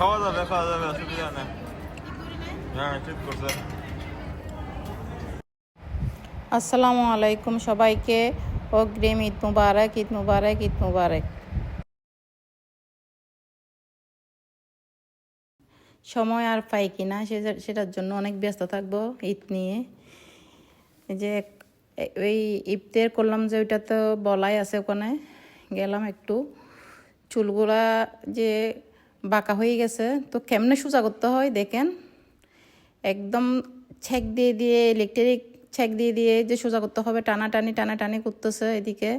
খাওয়া যাবে খাওয়া যাবে, অসুবিধা নেই। হ্যাঁ আসসালামু আলাইকুম সবাইকে। অগ্রিম ঈদ মুবারক ঈদ মুবারক ঈদ মুবারক। সময় আর পাই কিনা, সে- সেটার জন্য অনেক ব্যস্ত থাকব ঈদ নিয়ে। যে ওই ইফতের করলাম যে, ওইটা তো বলাই আছে ওখানে। গেলাম একটু। চুলগুলা যে বাঁকা হয়ে গেছে। তো কেমনে সোজা করতে হয় দেখেন। একদম ছেক দিয়ে দিয়ে ইলেকট্রিক ছেক দিয়ে দিয়ে যে সোজা করতে হবে, টানাটানি টানাটানি করতেছে এদিকে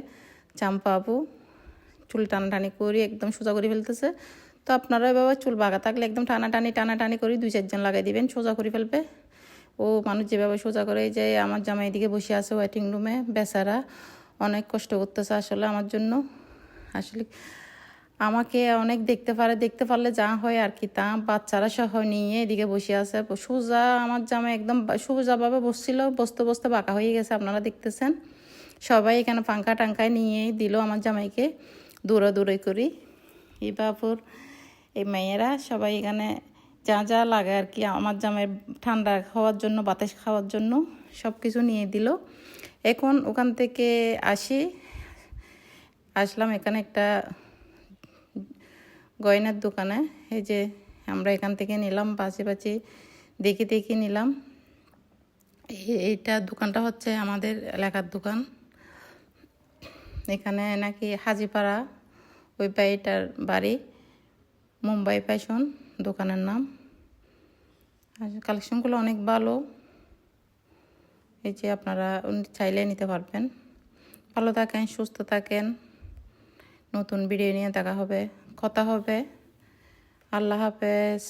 চাম্পা আপু। চুল টানাটানি করি একদম সোজা করে ফেলতেছে। তো আপনারা এভাবে চুল বাঁকা থাকলে একদম টানাটানি টানাটানি করি দুই চারজন লাগাই দিবেন, সোজা করে ফেলবে। ও মানুষ যেভাবে সোজা করে যে আমার জামাই এদিকে বসে আছে ওয়েটিং রুমে বেচারা অনেক কষ্ট করতেছে আসলে আমার জন্য। আসলে আমাকে অনেক দেখতে পারে, দেখতে পারলে যা হয় আর কি, তা বাচ্চারা সহ নিয়ে এদিকে বসে আছে। সোজা, আমার জামা একদম সোজাভাবে বসছিল, বসতে বসতে বাঁকা হয়ে গেছে, আপনারা দেখতেছেন। সবাই এখানে পাঙ্খা টাঙ্কায় নিয়ে দিল আমার জামাইকে, দূরে দূরে করি। এই বাপুর এই মেয়েরা সবাই এখানে যা যা লাগে আর কি, আমার জামাই ঠান্ডা খাওয়ার জন্য, বাতাস খাওয়ার জন্য সব কিছু নিয়ে দিল। এখন ওখান থেকে আসি, আসলাম এখানে একটা গয়নার দোকানে। এই যে আমরা এখান থেকে নিলাম বাঁচি বাঁচি দেখে দেখে নিলাম। এই- এইটা দোকানটা হচ্ছে আমাদের এলাকার দোকান। এখানে নাকি হাজিপাড়া, ওই বাড়িটার বাড়ি, মুম্বাই ফ্যাশন দোকানের নাম। আর কালেকশনগুলো অনেক ভালো। এই যে আপনারা চাইলে নিতে পারবেন। ভালো থাকেন, সুস্থ থাকেন। নতুন ভিডিও নিয়ে দেখা হবে। কথা হবে। আল্লাহ হাফেজ।